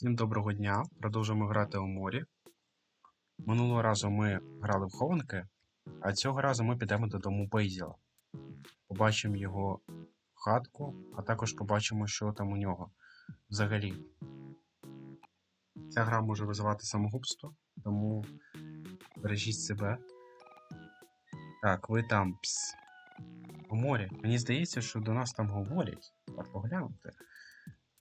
Всім доброго дня. Продовжуємо грати у морі. Минулого разу ми грали в хованки, а цього разу ми підемо додому Бейзіла. Побачимо його хатку, а також побачимо, що там у нього взагалі. Ця гра може визивати самогубство, тому бережіть себе. Так, ви там пс. У морі. Мені здається, що до нас там говорять. Варто глянути.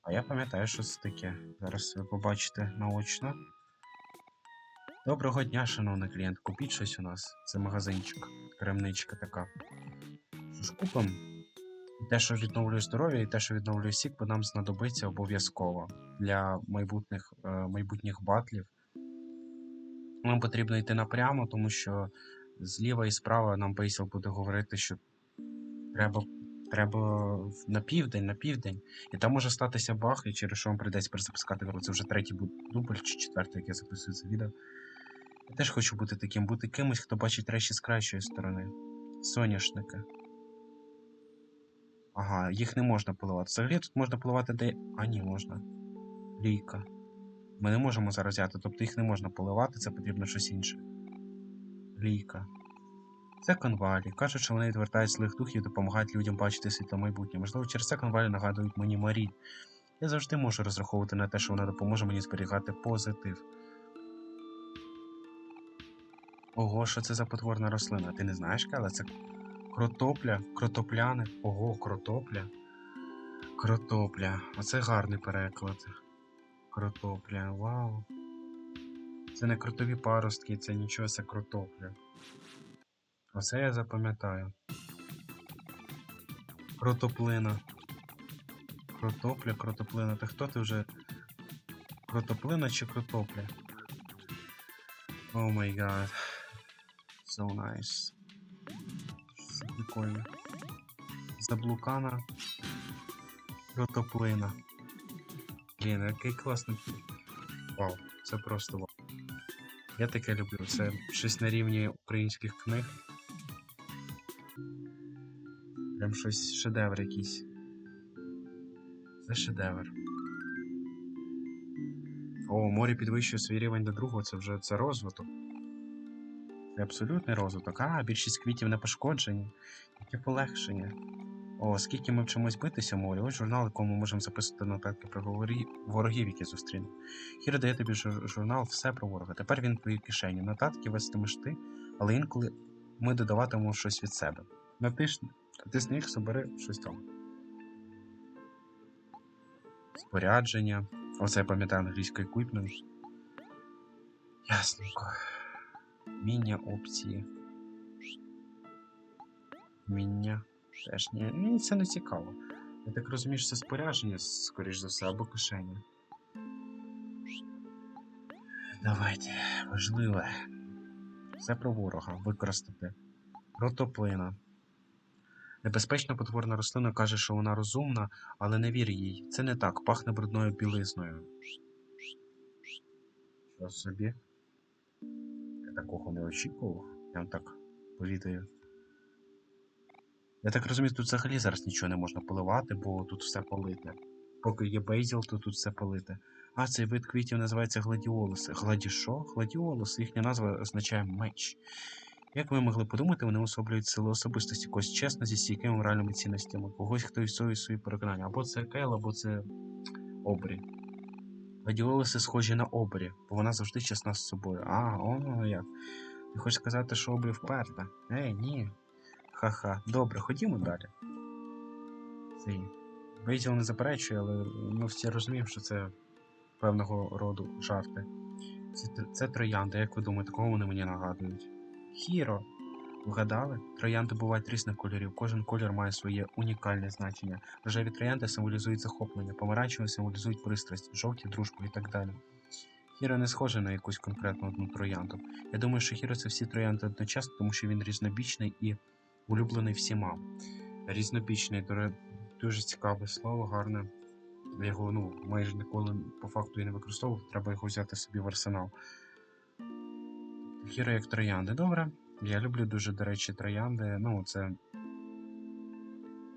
А я пам'ятаю, що це таке. Зараз ви побачите наочно. Доброго дня, шановний клієнт. Купіть щось у нас. Це магазинчик, кремничка така. Що ж купимо? Те, що відновлює здоров'я, і те, що відновлює сік, бо нам знадобиться обов'язково для майбутніх, е, майбутніх батлів. Нам потрібно йти напрямо, тому що зліва і справа нам Бейсел буде говорити, що треба, треба на південь, на південь. І там може статися баг, і через що вам прийдеться перезапускати гру. Це вже третій дубль чи четвертий, як я записую це відео. Я теж хочу бути таким, бути кимось, хто бачить речі з кращої сторони. Соняшники. Ага, їх не можна поливати. Взагалі тут можна поливати де. А ні, можна. Лійка. Ми не можемо зараз взяти, тобто їх не можна поливати, це потрібно щось інше. Лійка. Це конвалі. Кажуть, що вони відвертають злих духів і допомагають людям бачити світло майбутнє. Можливо, через це конвалі нагадують мені Марі. Я завжди можу розраховувати на те, що вона допоможе мені зберігати позитив. Ого, що це за потворна рослина? Ти не знаєш, але це кротопля, кротопляни. Ого, кротопля. Кротопля. Оце гарний переклад. Кротопля, вау. Це не кротові паростки, це нічого, це кротопля. Оце я запам'ятаю. Кротоплина. Кротопля, кротоплина. Та хто ти вже? Кротоплина чи кротопля? О май гад. So nice. Прикольно. Заблукана. Кротоплина. Блін, який класний. Вау, це просто вау. Я таке люблю. Це щось на рівні українських книг. Прям щось шедевр якийсь. Це шедевр. О, море підвищує свій рівень до другого, це вже це розвиток. Це абсолютний розвиток. А, більшість квітів не пошкоджені. Яке полегшення. О, скільки ми вчимось битися в морі. Ось журнал, якому ми можемо записувати нотатки про ворогів, які зустрінемо. Хіро дає тобі жур- журнал все про ворога. Тепер він в твоїй кишені. Нотатки вестимеш ти, але інколи ми додаватимемо щось від себе. Натисни, натисни їх, собери щось там. Спорядження. Оце я пам'ятаю англійською equipment. Ясненько. Міння опції. Міння. Теж ні. Мені це не цікаво. Я так розумію, що це спорядження, скоріш за все, або кишеня. Давайте, важливе. Все про ворога. Використати. Ротоплина. Небезпечна потворна рослина каже, що вона розумна, але не вір їй. Це не так, пахне брудною білизною. Що собі? Я такого не очікував. Я вам так повідаю. Я так розумію, тут взагалі зараз нічого не можна поливати, бо тут все полите. Поки є бейзіл, то тут все полите. А, цей вид квітів називається гладіолуси. Гладі що? Гладіолус, їхня назва означає меч. Як ви могли подумати, вони особлюють силу особистості, когось чесно зі стійкими моральними цінностями, когось, хто відстоює свої переконання. Або це Кейл, або це Обрі. Гладіолуси схожі на Обрі, бо вона завжди чесна з собою. А, о, як. Ти хочеш сказати, що Обрі вперта? Ей, ні. Ха-ха. Добре, ходімо далі. Цей. Бейзіл не заперечує, але ми всі розуміємо, що це певного роду жарти. Це, це троянди, як ви думаєте, кого вони мені нагадують? Хіро. Вгадали? Троянди бувають різних кольорів. Кожен колір має своє унікальне значення. Рожеві троянди символізують захоплення, помаранчеві символізують пристрасть, жовті дружбу і так далі. Хіро не схоже на якусь конкретну одну троянду. Я думаю, що Хіро це всі троянди одночасно, тому що він різнобічний і улюблений всіма. Різнобічний, дуже цікаве слово, гарне. Я його ну, майже ніколи по факту і не використовував, треба його взяти собі в арсенал. Хіро як троянди, добре. Я люблю дуже, до речі, троянди. Ну, це.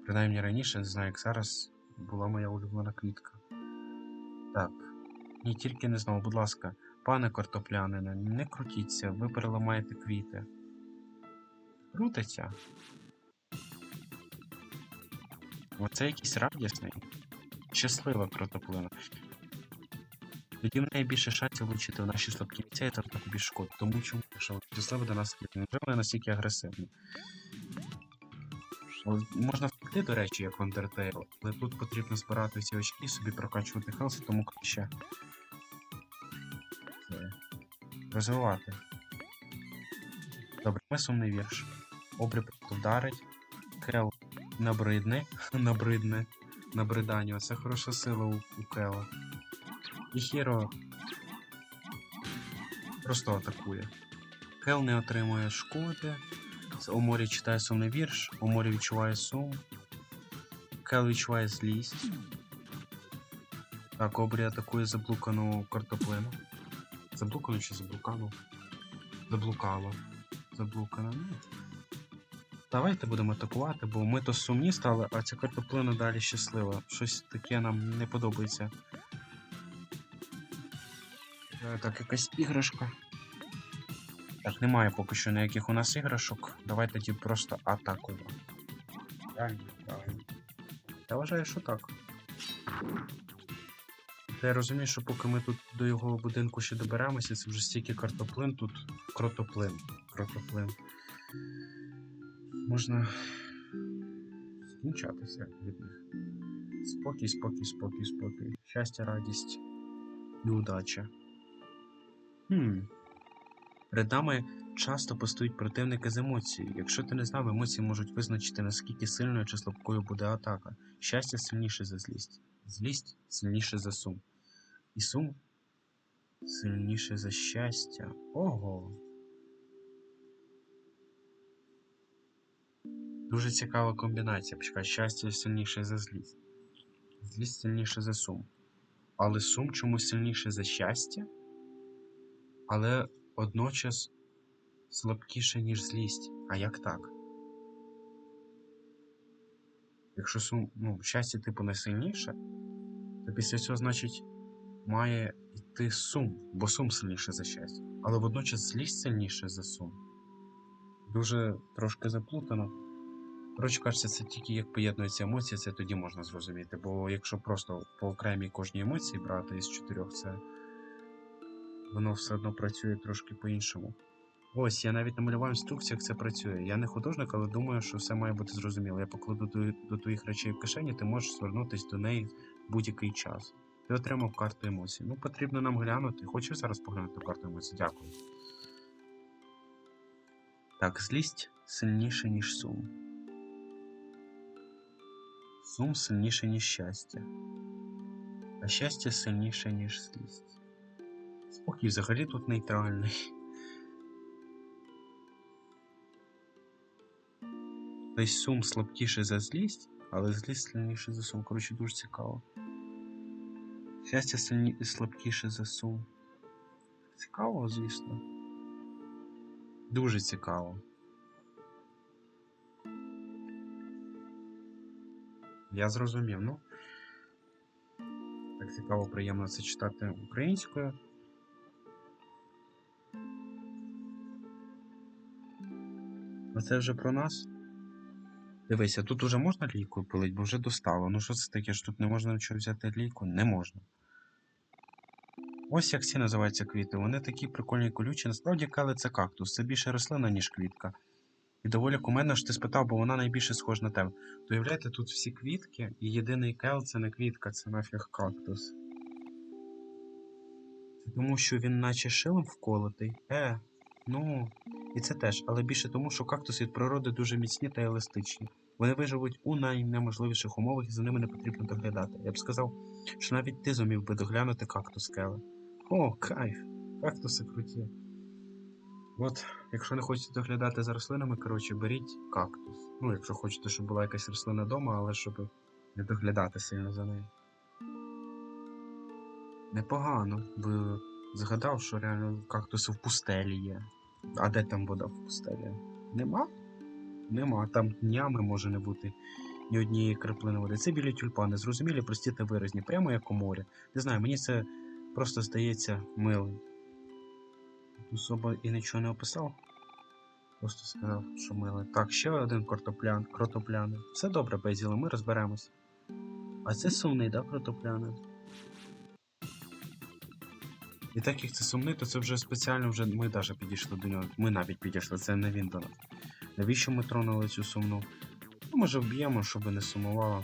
Принаймні раніше, не знаю, як зараз, була моя улюблена квітка. Так. Ні, тільки не знову, будь ласка, пане картоплянине, не крутіться, ви переламаєте квіти. Крутиться. Оце якийсь радісний. Щаслива картоплина. Тоді в неї більше шансів влучити в наші слабкі місця і завдати більш шкод. Тому що щаслива до нас не вони настільки агресивні. Можна втекти, до речі, як в Undertale, але тут потрібно збирати всі очки, собі прокачувати хелси, тому краще розвивати. Добре, ми сумний вірш. Обрі просто вдарить. Кел набридне. набридне. Набридання. Це хороша сила у, у Кела. І Хіро просто атакує. Кел не отримує шкоди. Оморі читає сумний вірш, Оморі відчуває сум. Кел відчуває злість. Так, Обрі атакує заблукану картоплину. Заблукану чи заблукану? Заблукало. Заблукано. Ну. Давайте будемо атакувати, бо ми то сумні стали, а ця картоплина далі щаслива. Щось таке нам не подобається. Е, Так, якась іграшка. Так, немає поки що ніяких у нас іграшок. Давай тоді просто атакуємо. Я вважаю, що так. Та я розумію, що поки ми тут до його будинку ще доберемося, це вже стільки картоплин тут. Кротоплин. Кротоплин. Можна скінчатися від них. Спокій, спокій, спокій, спокій. Щастя, радість і удача. Хм. Перед нами часто постають противники з емоцією. Якщо ти не знав, емоції можуть визначити, наскільки сильною чи слабкою буде атака. Щастя сильніше за злість. Злість сильніше за сум. І сум сильніше за щастя. Ого. Дуже цікава комбінація. Почекай, щастя сильніше за злість. Злість сильніше за сум. Але сум чомусь сильніше за щастя. Але водночас слабкіше, ніж злість. А як так? Якщо сум, ну, щастя, типу, не сильніше, то після цього, значить, має йти сум, бо сум сильніше за щастя. Але водночас злість сильніше за сум. Дуже трошки заплутано. Коротше кажучи, це тільки як поєднуються емоції, це тоді можна зрозуміти. Бо якщо просто по окремій кожній емоції брати із чотирьох, це воно все одно працює трошки по-іншому. Ось, я навіть намалював інструкцію, як це працює. Я не художник, але думаю, що все має бути зрозуміло. Я покладу до, до твоїх речей в кишені, ти можеш звернутися до неї в будь-який час. Ти отримав карту емоцій. Ну, потрібно нам глянути. Хочу зараз поглянути карту емоцій. Дякую. Так, злість сильніше, ніж сум. Сум сильніше, ніж щастя. А щастя сильніше, ніж злість. Спокій взагалі тут нейтральний. Тобто сум слабкіше за злість, але злість сильніше за сум. Коротше, дуже цікаво. Щастя сильні... слабкіше за сум. Цікаво, звісно. Дуже цікаво. Я зрозумів, ну. Так цікаво, приємно це читати українською. А це вже про нас. Дивися, тут уже можна лійкою пилить, бо вже достало. Ну що це таке? ж тут не можна нічого взяти лійку? Не можна. Ось як ці називаються квіти. Вони такі прикольні колючі. Насправді кали це кактус. Це більше рослина, ніж квітка. І доволі кумедно, що ти спитав, бо вона найбільше схожа на тебе. То уявляєте, тут всі квітки, і єдиний кел це не квітка, це нафіг кактус. Тому, що він наче шилом вколотий. Е, ну. І це теж, але більше тому, що кактуси від природи дуже міцні та еластичні. Вони виживуть у найнеможливіших умовах і за ними не потрібно доглядати. Я б сказав, що навіть ти зумів би доглянути кактус Келе. О, кайф! Кактуси круті. От, якщо не хочете доглядати за рослинами, коротше, беріть кактус. Ну, якщо хочете, щоб була якась рослина вдома, але щоб не доглядати сильно за нею. Непогано, бо згадав, що реально кактуси в пустелі є. А де там вода в пустелі? Нема? Нема. Там днями може не бути ні однієї краплини води. Це білі тюльпани, зрозумілі, прості та виразні, прямо як у морі. Не знаю, мені це Просто здається милий. Особа і нічого не описав. Просто сказав, що милий. Так, ще один картоплян, кротопляний. Все добре, Безіле, ми розберемось. А це сумний, да, кротопляний? І так як це сумний, то це вже спеціально вже ми навіть підійшли до нього. Ми навіть підійшли, це не він до нас. Навіщо ми тронули цю сумну? Ну, може вб'ємо, щоб не сумувала.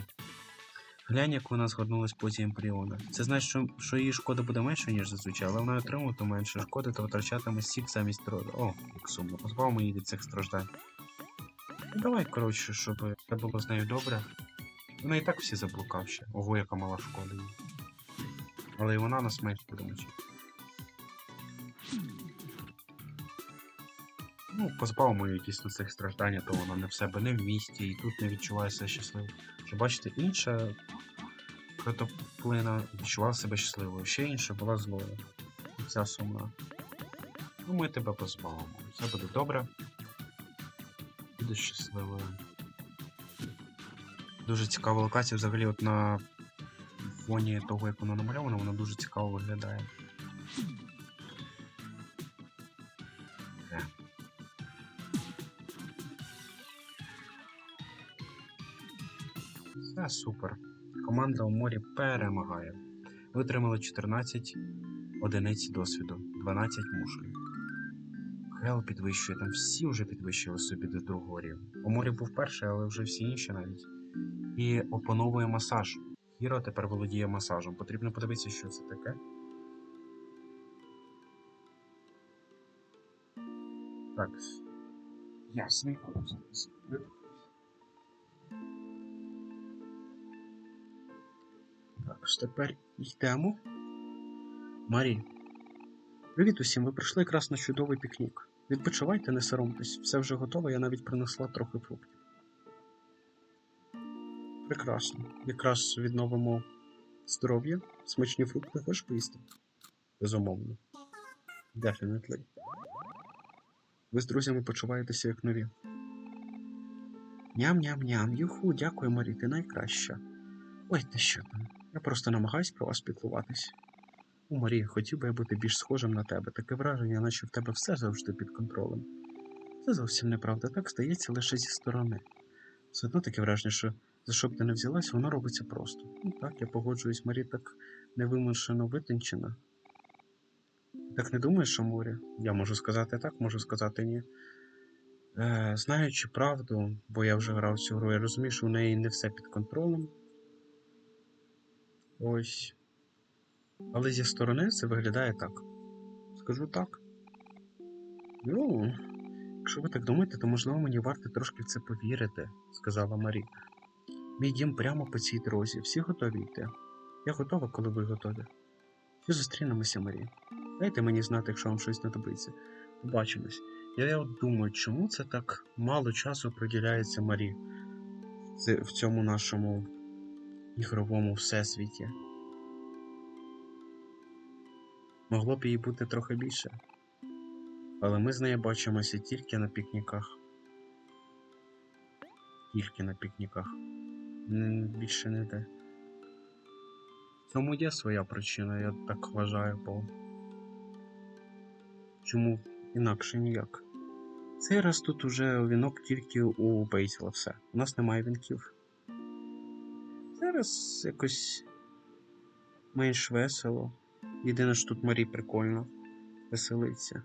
Глянь, як вона згорнулась потім Емпріона. Це значить, що, що її шкода буде менше, ніж зазвичай, але вона отримуватиме менше шкоди та витрачатиме сік замість роду. О, як сумно. Позбавимо її від цих страждань. Давай, коротше, щоб все було з нею добре. Вона і так всі заблукав ще. Ого, яка мала шкода їй. Але і вона нас менш буде. Ну, позбавимо її дійсно цих страждань, то вона не в себе не в місті, і тут не відчуває себе щасливо. Що бачите, інша кротоплина відчувала себе щасливою, ще інша була злою. І ця сумна. Ну, ми тебе позбавимо. Все буде добре. Будеш щасливою. Дуже цікава локація взагалі от на фоні того, як воно намальовано, воно дуже цікаво виглядає. Все супер. Команда у морі перемагає. Ви отримали 14 одиниць досвіду, 12 мушель. Хел підвищує, там всі вже підвищили собі до другого рівня. У морі був перший, але вже всі інші навіть. І опановує масаж. Хіро тепер володіє масажем. Потрібно подивитися, що це таке. Так. Ясненько. Зараз. Так, ж тепер йдемо. Марі. Привіт усім, ви прийшли якраз на чудовий пікнік. Відпочивайте, не соромтесь, все вже готове, я навіть принесла трохи фруктів. Прекрасно. Якраз відновимо здоров'я, смачні фрукти хочеш поїсти? Безумовно. Definitely. Ви з друзями почуваєтеся як нові. Ням-ням-ням, юху, дякую, Марі, ти найкраща. Ой, та що там? Я просто намагаюсь про вас піклуватись. У Марі, хотів би я бути більш схожим на тебе. Таке враження, наче в тебе все завжди під контролем. Це зовсім неправда, так здається лише зі сторони. Все одно таке враження, що за що б ти не взялась, воно робиться просто. Ну так, я погоджуюсь, Марі так невимушено витончена. Так не думаєш, що море? Я можу сказати так, можу сказати ні. Е, знаючи правду, бо я вже грав цю гру, я розумію, що у неї не все під контролем. Ось. Але зі сторони це виглядає так. Скажу так. Ну, якщо ви так думаєте, то можливо мені варто трошки в це повірити, сказала Марі. Мій дім прямо по цій дорозі. Всі готові йти. Я готова, коли ви готові. Що зустрінемося, Марі. Дайте мені знати, якщо вам щось знадобиться. Побачимось. Я, я от думаю, чому це так мало часу приділяється Марі в, цьому нашому ігровому всесвіті. Могло б її бути трохи більше. Але ми з нею бачимося тільки на пікніках. Тільки на пікніках. Більше не де. Цьому є своя причина, я так вважаю, бо. Чому інакше ніяк? Цей раз тут уже вінок тільки у Бейсіла все. У нас немає вінків. Зараз якось менш весело. Єдине, що тут Марі прикольно веселиться.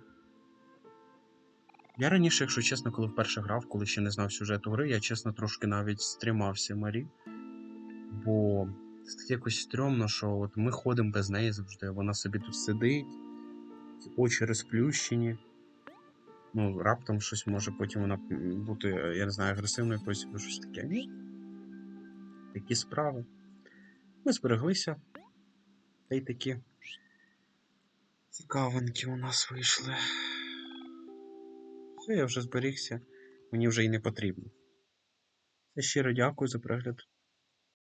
Я раніше, якщо чесно, коли вперше грав, коли ще не знав сюжету гри, я чесно трошки навіть стримався Марі. Бо це якось стрьомно, що от ми ходимо без неї завжди. Вона собі тут сидить, очі розплющені. Ну, раптом щось може потім вона бути, я не знаю, агресивною якоюсь щось таке. Такі справи. Ми збереглися. Та й такі цікавинки у нас вийшли. Все, я вже зберігся, мені вже й не потрібно. Щиро дякую за перегляд.